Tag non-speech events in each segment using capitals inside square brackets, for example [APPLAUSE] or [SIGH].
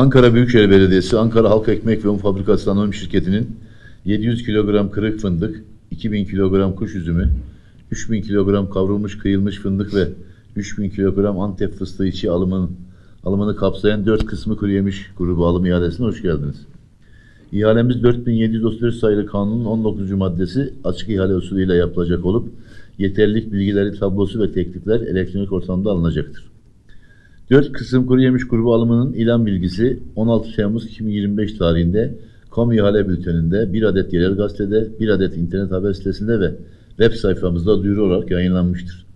Ankara Büyükşehir Belediyesi, Ankara Halk Ekmek ve Un Fabrikası Anonim Şirketi'nin 700 kilogram kırık fındık, 2000 kilogram kuş üzümü, 3000 kilogram kavrulmuş kıyılmış fındık ve 3000 kilogram Antep fıstığı içi alımının alımını kapsayan 4 kısmı kuru yemiş grubu alım ihalesine hoş geldiniz. İhalemiz 4735 sayılı kanunun 19. maddesi açık ihale usulüyle yapılacak olup yeterlilik bilgileri tablosu ve teklifler elektronik ortamda alınacaktır. 4 kısım kuru yemiş grubu alımının ilan bilgisi 16 Temmuz 2025 tarihinde kamu ihale bülteninde, bir adet yerel gazetede, bir adet internet haber sitesinde ve web sayfamızda duyuru olarak yayınlanmıştır.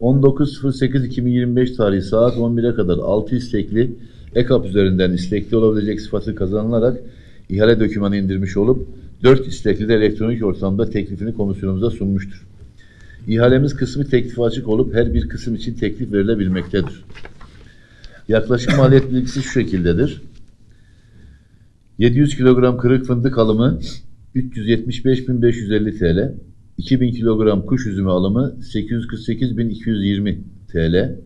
19.08.2025 tarihi saat 11'e kadar 6 istekli EKAP üzerinden istekli olabilecek sıfatı kazanılarak ihale dokümanı indirmiş olup 4 istekli de elektronik ortamda teklifini komisyonumuza sunmuştur. İhalemiz kısmı teklifi açık olup her bir kısım için teklif verilebilmektedir. Yaklaşık maliyet bilgisi şu şekildedir. 700 kilogram kırık fındık alımı 375.550 TL. 2000 kilogram kuş üzümü alımı 848.220 TL.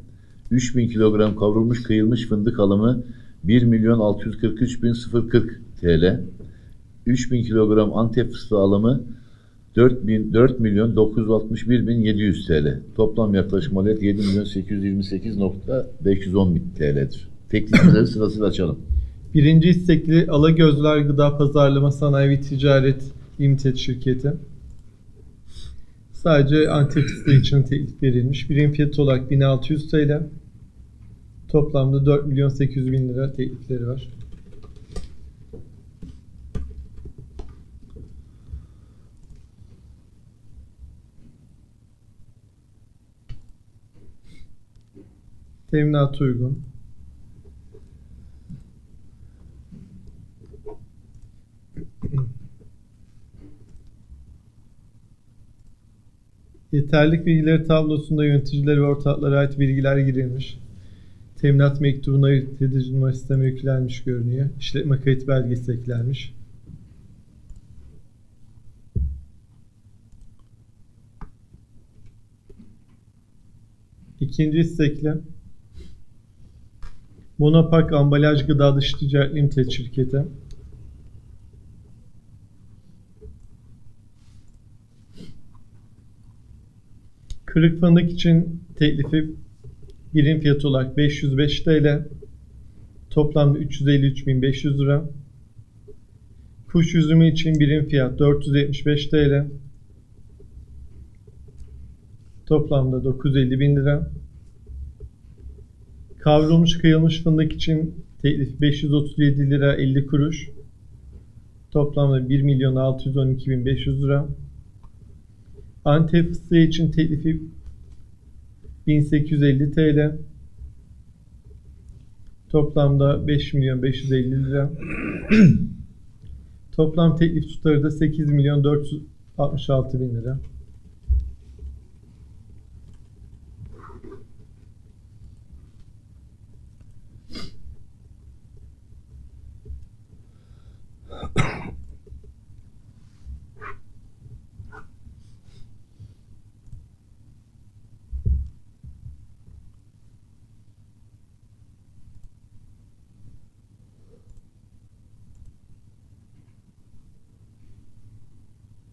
3000 kilogram kavrulmuş kıyılmış fındık alımı 1.643.040 TL. 3000 kilogram Antep fıstığı alımı 4, bin, 4 milyon 961 bin 700 TL. Toplam yaklaşık maliyet 7 milyon 828.510 bin TL'dir. Teklifleri [COUGHS] sırasıyla açalım. Birinci istekli Alagözler Gıda Pazarlama Sanayi ve Ticaret Limited şirketi. Sadece Antep fıstığı için teklif verilmiş. Birim fiyatı olarak 1600 TL. Toplamda 4 milyon 800 bin lira teklifleri var. Teminat uygun. Yeterlik bilgileri tablosunda yöneticileri ve ortaklara ait bilgiler girilmiş. Teminat mektubuna ayırt edici numara sisteme yüklenmiş görünüyor. İşletme kayıt belgesi eklenmiş. İkinci istekli Monopark Ambalaj Gıda Dışı Ticaret Limited şirketi. Kırık fındık için teklifi birim fiyatı olarak 505 TL. Toplamda 353.500 lira. Kuş üzümü için birim fiyat 475 TL. Toplamda 950.000 lira. Kavrulmuş kıyılmış fındık için teklif 537 lira 50 kuruş. Toplamda 1 milyon 612.500 lira. Antep fıstığı için teklifi 1850 TL. Toplamda 5 milyon 550 lira. [CLEARS THROAT] Toplam teklif tutarı da 8 milyon 466 bin lira.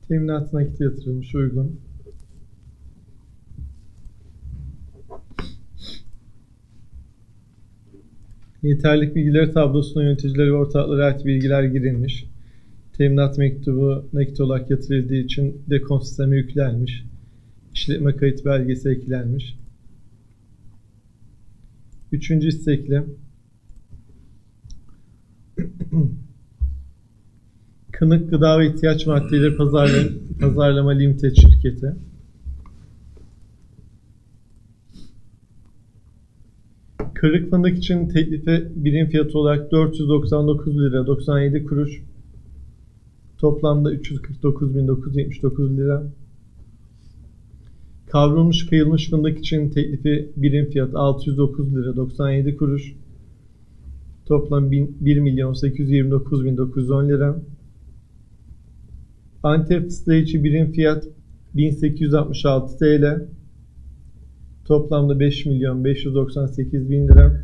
Teminat nakit yatırılmış uygun. Yeterlik bilgileri tablosuna yöneticileri ve ortaklara ait bilgiler girilmiş. Teminat mektubu nakit olarak yatırıldığı için dekon sisteme yüklenmiş. İşletme kayıt belgesi eklenmiş. Üçüncü istekli. [CLEARS THROAT] Kınık Gıda ve İhtiyaç Maddeleri Pazarlama, Pazarlama Limited şirketi. Kırık fındık için teklife birim fiyatı olarak 499 lira 97 kuruş. Toplamda 349.979 lira. Kavrulmuş kıyılmış fındık için teklifi birim fiyat 609 lira 97 kuruş. Toplam 1 milyon 829.910 lira. Antep fıstığı için birim fiyat 1866 TL. Toplamda 5 milyon 598 bin lira.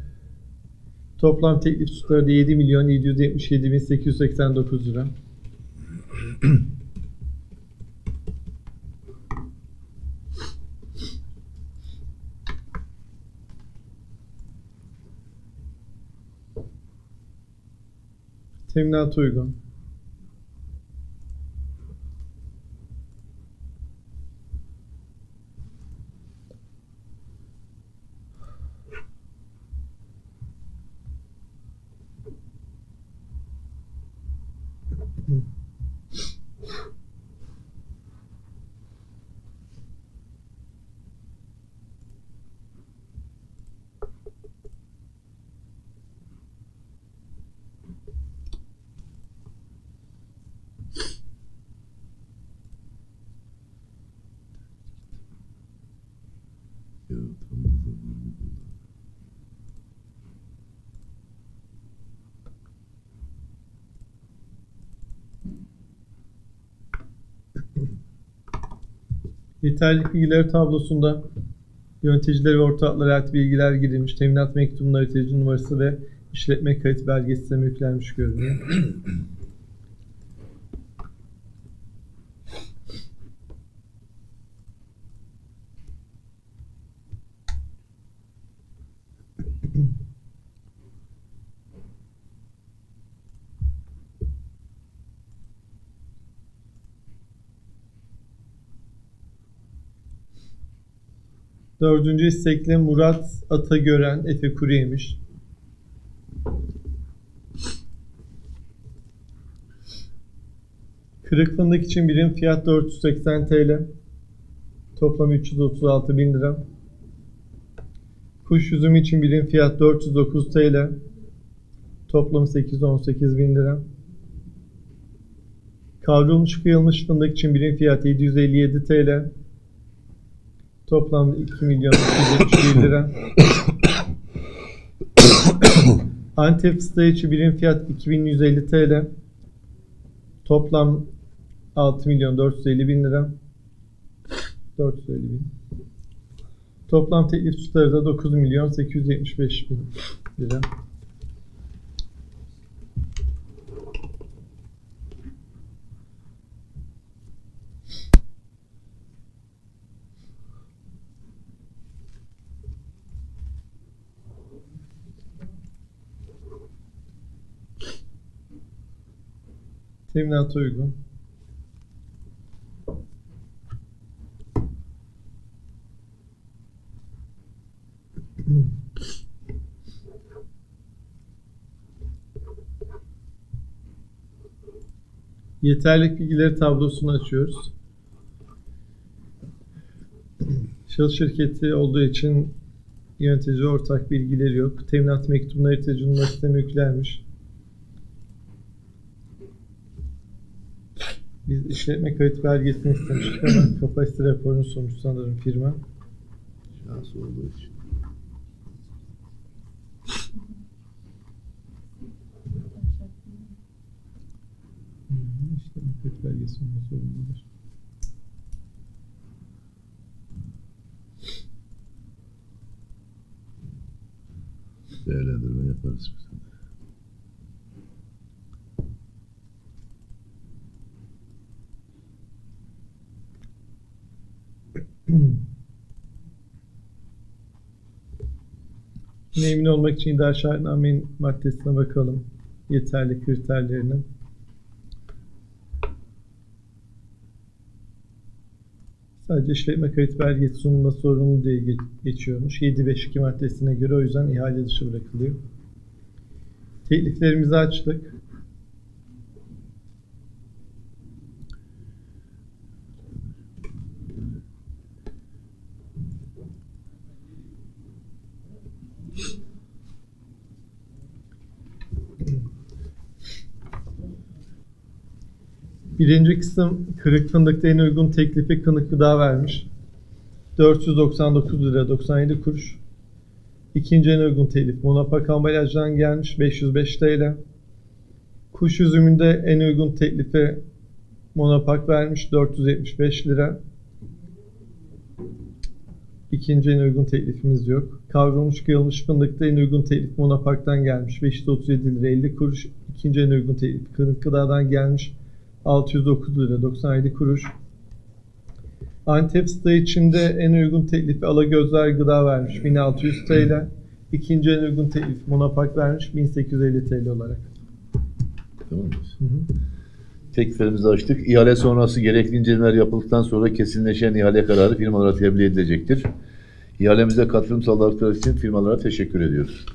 Toplam teklif tutarı da 7 milyon 777 bin 889 lira. Teminat uygun. Yeterlilik bilgileri tablosunda yöneticiler ve ortaklara ait bilgiler girilmiş. Teminat mektubunun haritacı numarası ve işletme kayıt belgesi sisteme yüklenmiş görünüyor. [CLEARS THROAT] Dördüncü istekli Murat Atagören Efe Kuruyemiş. Kırık fındık için birim fiyat 480 TL. Toplam 336 bin lira. Kuş üzümü için birim fiyat 409 TL. Toplam 818 bin lira. Kavrulmuş kıyılmış fındık için birim fiyat 757 TL. Toplam 2 milyon 271 lira. Antep fıstığı için birim fiyat 2150 TL. Toplam 6 milyon 450 bin lira. 450 bin. Toplam teklif tutarı da 9 milyon 875 bin lira. Teminata uygun. Yeterlik bilgileri tablosunu açıyoruz. Şahıs şirketi olduğu için yönetici ortak bilgileri yok. Teminat mektubuna numarası sisteme yüklenmiş. Biz işletme kayıt belgesini istemiştik ama [CLEARS THROAT] kapasite raporunu sunmuş sanırım firma. Şahsı olduğu için. İşletme kayıt belgesi olması zorundadır. Değerlendirme yaparız biz. Yine [CLEARS THROAT] emin olmak için idare şartnamenin maddesine bakalım. Yeterli kriterlerine. Sadece işletme kayıt belgesi sunulması zorunlu diye ge- geçiyormuş. 752 maddesine göre o yüzden ihale dışı bırakılıyor. Tekliflerimizi açtık. Birinci kısım kırık fındıkta en uygun teklifi kınık gıda vermiş. 499 lira 97 kuruş. İkinci en uygun teklif Monopak ambalajdan gelmiş 505 TL. Kuş üzümünde en uygun teklifi Monopak vermiş 475 lira. İkinci en uygun teklifimiz yok. Kavrulmuş kıyılmış fındıkta en uygun teklif Monapark'tan gelmiş 537 lira 50 kuruş. İkinci en uygun teklif Kırık Gıda'dan gelmiş 609 lira 97 kuruş. Antep Stay içinde en uygun teklifi Alagözler Gıda vermiş 1600 TL. İkinci en uygun teklif Monapark vermiş 1850 TL olarak. Tamam mı? Hı hı. Tekliflerimizi açtık. İhale sonrası gerekli incelemeler yapıldıktan sonra kesinleşen ihale kararı firmalara tebliğ edilecektir. İhalemize katılım sağladıkları için firmalara teşekkür ediyoruz.